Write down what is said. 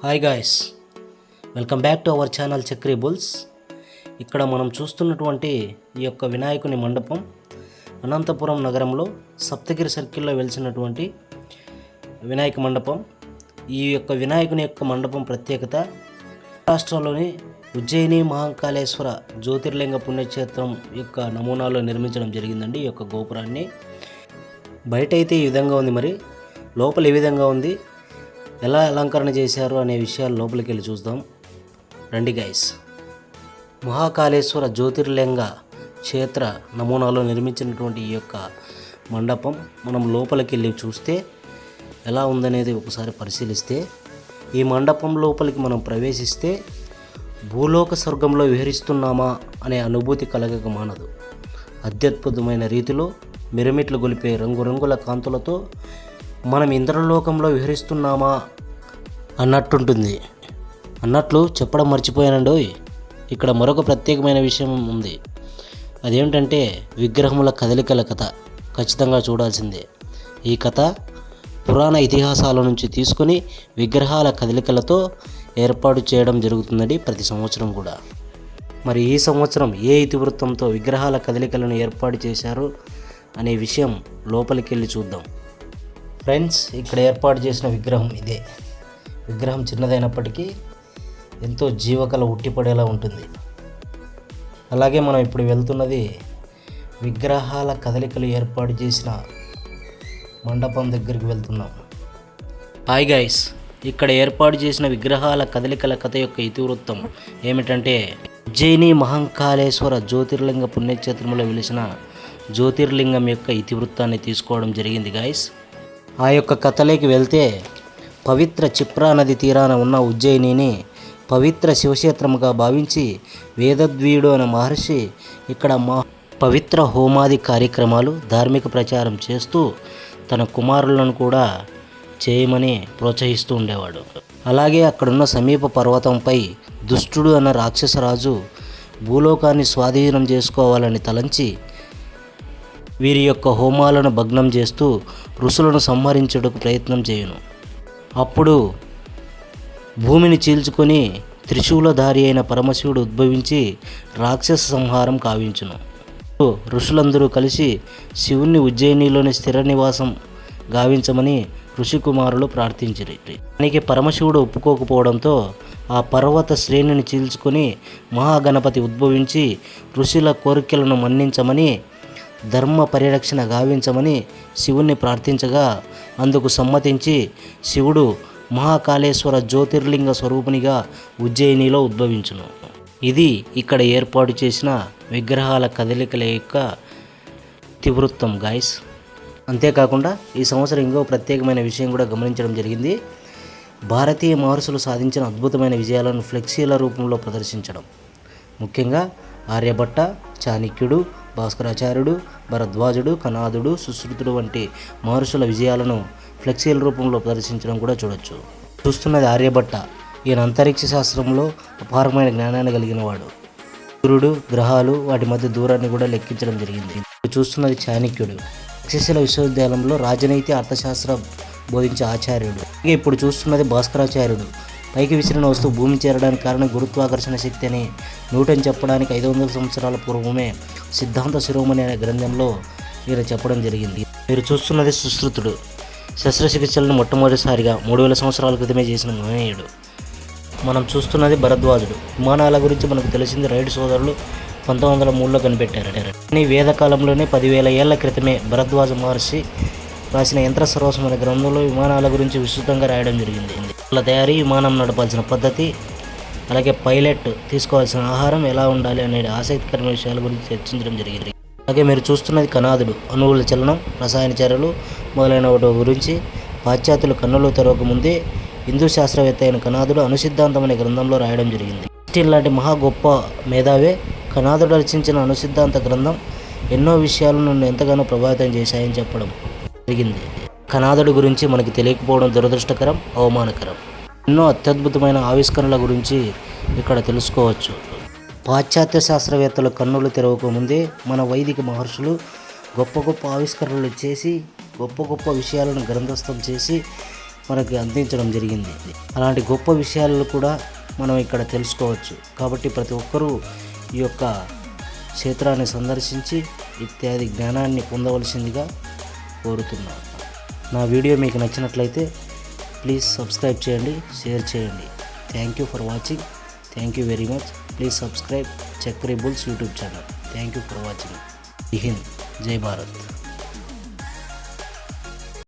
Hi guys welcome back to our channel Chakri bulls ఇక్కడ మనం చూస్తున్నటువంటి ఈ యొక్క వినాయకుని మండపం అనంతపురం నగరంలో సప్తగిరి సర్కిల్లో వెలిసినటువంటి వినాయక మండపం. ఈ యొక్క వినాయకుని యొక్క మండపం ప్రత్యేకత రాష్ట్రంలోని ఉజ్జయిని మహాకాళేశ్వర జ్యోతిర్లింగ పుణ్యక్షేత్రం యొక్క నమూనాలో నిర్మించడం జరిగిందండి ఈ యొక్క గోపురాన్ని. బయట అయితే ఈ విధంగా ఉంది మరి. లోపల ఏ విధంగా ఉంది? ఎలా అలంకరణ చేశారు అనే విషయాలు లోపలికి వెళ్ళి చూద్దాం. రండి గైస్ మహాకాళేశ్వర జ్యోతిర్లింగ క్షేత్ర నమూనాలో నిర్మించినటువంటి ఈ యొక్క మండపం మనం లోపలికి వెళ్ళి చూస్తే ఎలా ఉందనేది ఒకసారి పరిశీలిస్తే ఈ మండపం లోపలికి మనం ప్రవేశిస్తే భూలోక స్వర్గంలో విహరిస్తున్నామా అనే అనుభూతి కలగక మానదు. అత్యద్భుతమైన రీతిలో మిరమిట్లు గొలిపే రంగురంగుల కాంతులతో మనం ఇంద్రలోకంలో విహరిస్తున్నామా? అన్నట్టుంటుంది. అన్నట్లు చెప్పడం మర్చిపోయానండోయ్. ఇక్కడ మరొక ప్రత్యేకమైన విషయం ఉంది. అదేమిటంటే విగ్రహముల కదలికల కథ ఖచ్చితంగా చూడాల్సిందే. ఈ కథ పురాణ ఇతిహాసాల నుంచి తీసుకొని విగ్రహాల కదలికలతో ఏర్పాటు చేయడం జరుగుతుందండి ప్రతి సంవత్సరం కూడా. మరి ఈ సంవత్సరం ఏ ఇతివృత్తంతో విగ్రహాల కదలికలను ఏర్పాటు చేశారు అనే విషయం లోపలికి వెళ్ళి చూద్దాం. ఫ్రెండ్స్ ఇక్కడ ఏర్పాటు చేసిన విగ్రహం ఇదే. విగ్రహం చిన్నదైనప్పటికీ ఎంతో జీవకళ ఉట్టిపడేలా ఉంటుంది. అలాగే మనం ఇప్పుడు వెళ్తున్నది విగ్రహాల కదలికలు ఏర్పాటు చేసిన మండపం దగ్గరికి వెళ్తున్నాం. హాయ్ గైస్ ఇక్కడ ఏర్పాటు చేసిన విగ్రహాల కదలికల కథ యొక్క ఇతివృత్తం ఏమిటంటే ఉజ్జయిని మహంకాళేశ్వర జ్యోతిర్లింగ పుణ్యక్షేత్రంలో వెలిసిన జ్యోతిర్లింగం యొక్క ఇతివృత్తాన్ని తీసుకోవడం జరిగింది గాయస్ ఆ యొక్క కథలోకి వెళ్తే పవిత్ర చిప్రా నది తీరాన ఉన్న ఉజ్జయినిని పవిత్ర శివక్షేత్రముగా భావించి వేదద్వీయుడు అనే మహర్షి ఇక్కడ మా పవిత్ర హోమాది కార్యక్రమాలు ధార్మిక ప్రచారం చేస్తూ తన కుమారులను కూడా చేయమని ప్రోత్సహిస్తూ ఉండేవాడు. అలాగే అక్కడున్న సమీప పర్వతంపై దుష్టుడు అన్న రాక్షసరాజు భూలోకాన్ని స్వాధీనం చేసుకోవాలని తలంచి వీరి యొక్క హోమాలను భగ్నం చేస్తూ ఋషులను సంహరించుటకు ప్రయత్నం చేయును. అప్పుడు భూమిని చీల్చుకొని త్రిశూలధారి అయిన పరమశివుడు ఉద్భవించి రాక్షస సంహారం కావించును. ఋషులందరూ కలిసి శివుణ్ణి ఉజ్జయినిలోని స్థిర నివాసం గావించమని ఋషికుమారులు ప్రార్థించిరి. దానికి పరమశివుడు ఒప్పుకోకపోవడంతో ఆ పర్వత శ్రేణిని చీల్చుకొని మహాగణపతి ఉద్భవించి ఋషుల కోరికలను మన్నించమని ధర్మ పరిరక్షణ గావించమని శివుణ్ణి ప్రార్థించగా అందుకు సమ్మతించి శివుడు మహాకాళేశ్వర జ్యోతిర్లింగ స్వరూపునిగా ఉజ్జయినిలో ఉద్భవించును. ఇది ఇక్కడ ఏర్పాటు చేసిన విగ్రహాల కదలికల యొక్క తివృత్తం గాయస్ అంతేకాకుండా ఈ సంవత్సరం ఇంకో ప్రత్యేకమైన విషయం కూడా గమనించడం జరిగింది. భారతీయ మహర్షులు సాధించిన అద్భుతమైన విజయాలను ఫ్లెక్సీల రూపంలో ప్రదర్శించడం. ముఖ్యంగా ఆర్యభట్ట చాణక్యుడు భాస్కరాచార్యుడు భరద్వాజుడు కనాదుడు సుశ్రుతుడు వంటి మహర్షుల విజయాలను ఫ్లెక్సీల రూపంలో ప్రదర్శించడం కూడా చూడొచ్చు. చూస్తున్నది ఆర్యభట్ట. ఈయన అంతరిక్ష శాస్త్రంలో అపారమైన జ్ఞానాన్ని కలిగిన వాడు. సూర్యుడు గ్రహాలు వాటి మధ్య దూరాన్ని కూడా లెక్కించడం జరిగింది. ఇప్పుడు చూస్తున్నది చాణక్యుడు. తక్షశిల విశ్వవిద్యాలయంలో రాజనీతి అర్థశాస్త్రం బోధించే ఆచార్యుడు. ఇక ఇప్పుడు చూస్తున్నది భాస్కరాచార్యుడు. పైకి విసిరిన వస్తువు భూమి చేరడానికి కారణం గురుత్వాకర్షణ శక్తి అని న్యూటన్ చెప్పడానికి ఐదు వందల సంవత్సరాల పూర్వమే సిద్ధాంత శిరోమణి అనే గ్రంథంలో ఈయన చెప్పడం జరిగింది. మీరు చూస్తున్నది సుశ్రుతుడు. శస్త్రచికిత్సలను మొట్టమొదటిసారిగా మూడు వేల సంవత్సరాల క్రితమే చేసిన మహనీయుడు. మనం చూస్తున్నది భరద్వాజుడు. విమానాల గురించి మనకు తెలిసింది రైడ్ సోదరులు పంతొమ్మిది వందల మూడులో కనిపెట్టారు కానీ వేదకాలంలోనే పదివేల ఏళ్ళ క్రితమే భరద్వాజ మహర్షి రాసిన యంత్ర సర్వస్వం అనే గ్రంథంలో విమానాల గురించి విస్తృతంగా రాయడం జరిగింది. వాళ్ళ తయారీ విమానం నడపాల్సిన పద్ధతి అలాగే పైలట్ తీసుకోవాల్సిన ఆహారం ఎలా ఉండాలి అనే ఆసక్తికరమైన విషయాల గురించి చర్చించడం జరిగింది. అలాగే మీరు చూస్తున్నది కనాదుడు అణువుల చలనం రసాయన చర్యలు మొదలైన వాటి గురించి పాశ్చాత్యులు కన్నులు తెరవక ముందే హిందూ శాస్త్రవేత్త అయిన కనాదుడు అనుసిద్ధాంతం అనే గ్రంథంలో రాయడం జరిగింది. స్టీల్ లాంటి మహా గొప్ప మేధావే కనాదుడు రచించిన అనుసిద్ధాంత గ్రంథం ఎన్నో విషయాలను నన్ను ఎంతగానో ప్రభావితం చేశాయని చెప్పడం. జరిగింది కనాదుడి గురించి మనకి తెలియకపోవడం దురదృష్టకరం అవమానకరం. ఎన్నో అత్యద్భుతమైన ఆవిష్కరణల గురించి ఇక్కడ తెలుసుకోవచ్చు. పాశ్చాత్య శాస్త్రవేత్తలు కన్నులు తెరవకముందే మన వైదిక మహర్షులు గొప్ప గొప్ప ఆవిష్కరణలు చేసి గొప్ప గొప్ప విషయాలను గ్రంథస్థం చేసి మనకి అందించడం జరిగింది. అలాంటి గొప్ప విషయాలను కూడా మనం ఇక్కడ తెలుసుకోవచ్చు. కాబట్టి ప్రతి ఒక్కరూ ఈ యొక్క క్షేత్రాన్ని సందర్శించి ఇత్యాది జ్ఞానాన్ని పొందవలసిందిగా కోరుతున్నాను. నా వీడియో మీకు నచ్చినట్లయితే ప్లీజ్ సబ్స్క్రైబ్ చేయండి షేర్ చేయండి. Thank you for watching thank you very much please subscribe Chakri bulls YouTube channel thank you for watching Hind జై భారత్